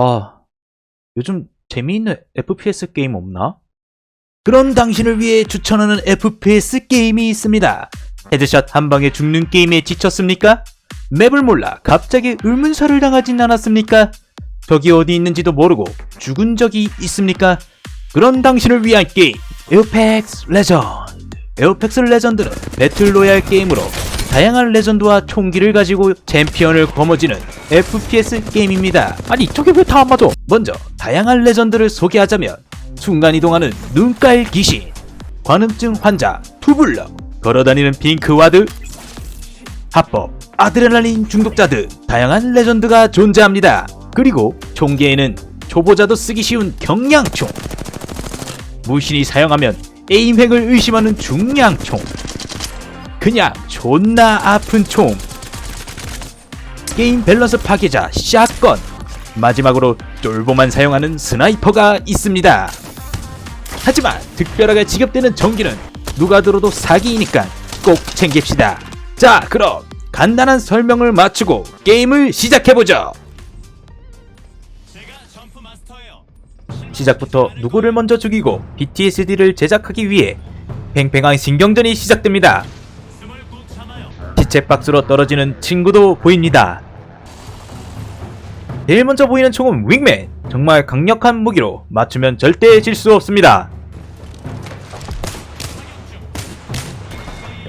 아, 요즘 재미있는 FPS 게임 없나? 그런 당신을 위해 추천하는 FPS 게임이 있습니다. 헤드샷 한 방에 죽는 게임에 지쳤습니까? 맵을 몰라 갑자기 의문사를 당하진 않았습니까? 적이 어디 있는지도 모르고 죽은 적이 있습니까? 그런 당신을 위한 게임 에어펙스 레전드 에어펙스 레전드는 배틀로얄 게임으로 다양한 레전드와 총기를 가지고 챔피언을 거머쥐는 FPS 게임입니다. 아니 저게 왜 다 안 맞아? 먼저 다양한 레전드를 소개하자면 순간이동하는 눈깔 귀신, 관음증 환자 투블럭, 걸어다니는 핑크와드, 합법, 아드레날린 중독자 등 다양한 레전드가 존재합니다. 그리고 총기에는 초보자도 쓰기 쉬운 경량총, 무신이 사용하면 에임획을 의심하는 중량총, 그냥 존나 아픈 총, 게임 밸런스 파괴자 샷건, 마지막으로 쫄보만 사용하는 스나이퍼가 있습니다. 하지만 특별하게 지급되는 전기는 누가 들어도 사기이니까 꼭 챙깁시다. 자, 그럼 간단한 설명을 마치고 게임을 시작해보죠. 시작부터 누구를 먼저 죽이고 BTSD를 제작하기 위해 팽팽한 신경전이 시작됩니다. 티켓박스로 떨어지는 친구도 보입니다. 제일 먼저 보이는 총은 윙맨. 정말 강력한 무기로 맞추면 절대 질 수 없습니다.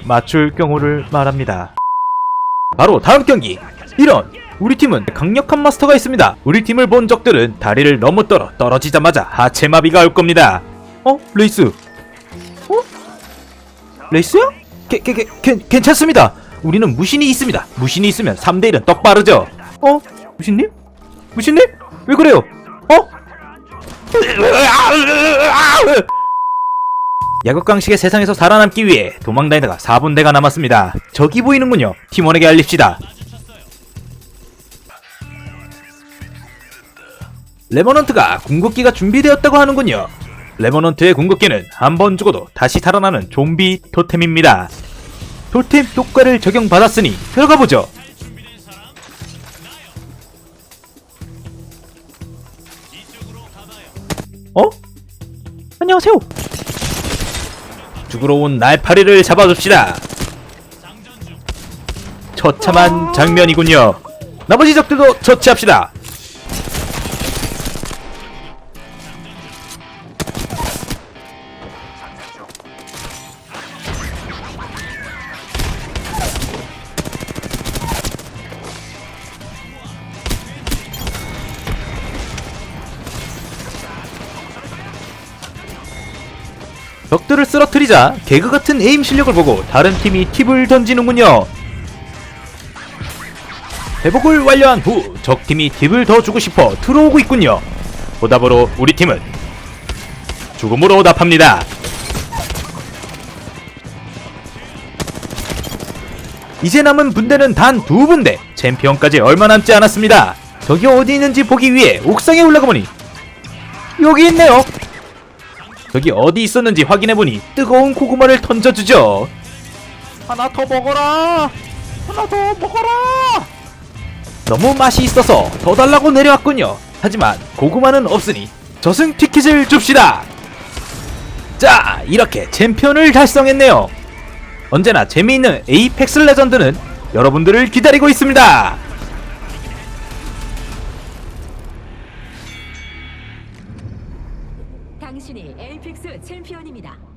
맞출 경우를 말합니다. 바로 다음 경기. 이런 우리 팀은 강력한 마스터가 있습니다. 우리 팀을 본 적들은 다리를 너무 떨어 떨어지자마자 하체 마비가 올 겁니다. 어? 레이스. 어? 레이스야? 괜찮습니다. 우리는 무신이 있습니다. 무신이 있으면 3대 1은 떡 빠르죠. 어? 무신님? 무신님? 왜 그래요? 어? 야극강식의 세상에서 살아남기 위해 도망다니다가 4분대가 남았습니다. 저기 보이는군요. 팀원에게 알립시다. 레버넌트가 궁극기가 준비되었다고 하는군요. 레버넌트의 궁극기는 한 번 죽어도 다시 살아나는 좀비 토템입니다. 토템 효과를 적용받았으니 들어가 보죠. 어? 안녕하세요. 죽으러 온 날파리를 잡아줍시다. 처참한 장면이군요. 나머지 적들도 처치합시다. 적들을 쓰러뜨리자 개그 같은 에임 실력을 보고 다른 팀이 팁을 던지는군요. 회복을 완료한 후 적팀이 팁을 더 주고 싶어 들어오고 있군요. 보답으로 우리 팀은 죽음으로 답합니다. 이제 남은 분대는 단 두 분대. 챔피언까지 얼마 남지 않았습니다. 적이 어디 있는지 보기 위해 옥상에 올라가 보니 여기 있네요. 저기 어디 있었는지 확인해보니 뜨거운 고구마를 던져주죠. 하나 더 먹어라. 하나 더 먹어라. 너무 맛이 있어서 더 달라고 내려왔군요. 하지만 고구마는 없으니 저승 티켓을 줍시다. 자, 이렇게 챔피언을 달성했네요. 언제나 재미있는 에이펙스 레전드는 여러분들을 기다리고 있습니다. 당신이 에이픽스 챔피언입니다.